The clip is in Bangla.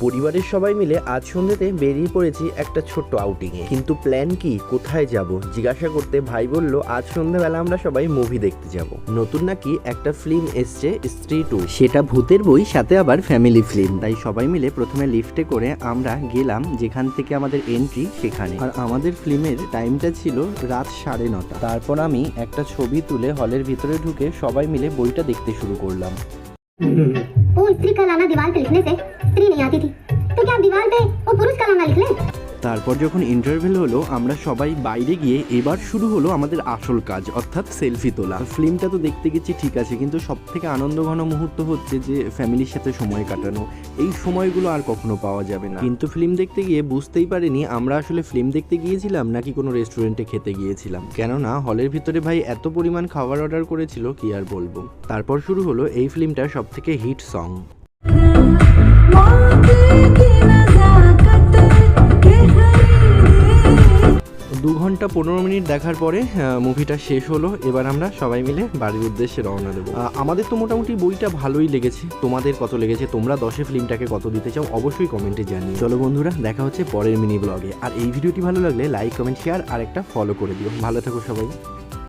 পরিবারের সবাই মিলে আজ সন্ধ্যেতে বেরিয়ে পড়েছি একটা ছোট্ট আউটিংয়ে কিন্তু প্ল্যান কি কোথায় যাব জিজ্ঞাসা করতে ভাই বলল আজ সন্ধ্যাবেলা আমরা সবাই মুভি দেখতে যাব নতুন নাকি একটা ফিল্ম এসছে স্ত্রী টু সেটা ভূতের বই সাথে আবার ফ্যামিলি ফিল্ম তাই সবাই মিলে প্রথমে লিফটে করে আমরা গেলাম যেখান থেকে আমাদের এন্ট্রি সেখানে আর আমাদের ফিল্মের টাইমটা ছিল রাত সাড়ে নটা তারপর আমি একটা ছবি তুলে হলের ভিতরে ঢুকে সবাই মিলে বইটা দেখতে শুরু করলাম वो स्त्री का लाना दीवार पे लिखने से स्त्री नहीं आती थी तो क्या आप दीवार पे वो पुरुष का लाना लिख लें তারপর যখন ইন্টারভেল হলো আমরা সবাই বাইরে গিয়ে এবার শুরু হলো আমাদের আসল কাজ অর্থাৎ সেলফি তোলা ফিল্মটা তো দেখতে গেছি ঠিক আছে কিন্তু সব থেকে আনন্দঘন মুহূর্ত হচ্ছে যে ফ্যামিলির সাথে সময় কাটানো এই সময়গুলো আর কখনো পাওয়া যাবে না কিন্তু ফিল্ম দেখতে গিয়ে বুঝতেই পারিনি আমরা আসলে ফিল্ম দেখতে গিয়েছিলাম নাকি কোনো রেস্টুরেন্টে খেতে গিয়েছিলাম কেননা হলের ভিতরে ভাই এত পরিমাণ খাবার অর্ডার করেছিল কি আর বলবো তারপর শুরু হলো এই ফিল্মটার সব থেকে হিট সং দু ঘণ্টা পনেরো মিনিট দেখার পরে মুভিটা শেষ হলো। এবার আমরা সবাই মিলে বাড়ির উদ্দেশ্যে রওনা দেবো। আমাদের তো মোটামুটি বইটা ভালোই লেগেছে। তোমাদের কত লেগেছে? তোমরা দশে ফিল্মটাকে কত দিতে চাও? অবশ্যই কমেন্টে জানিও। চলো বন্ধুরা দেখা হচ্ছে পরের মিনি ব্লগে। আর এই ভিডিওটি ভালো লাগলে লাইক কমেন্ট শেয়ার আর একটা ফলো করে দিও। ভালো থাকো সবাই।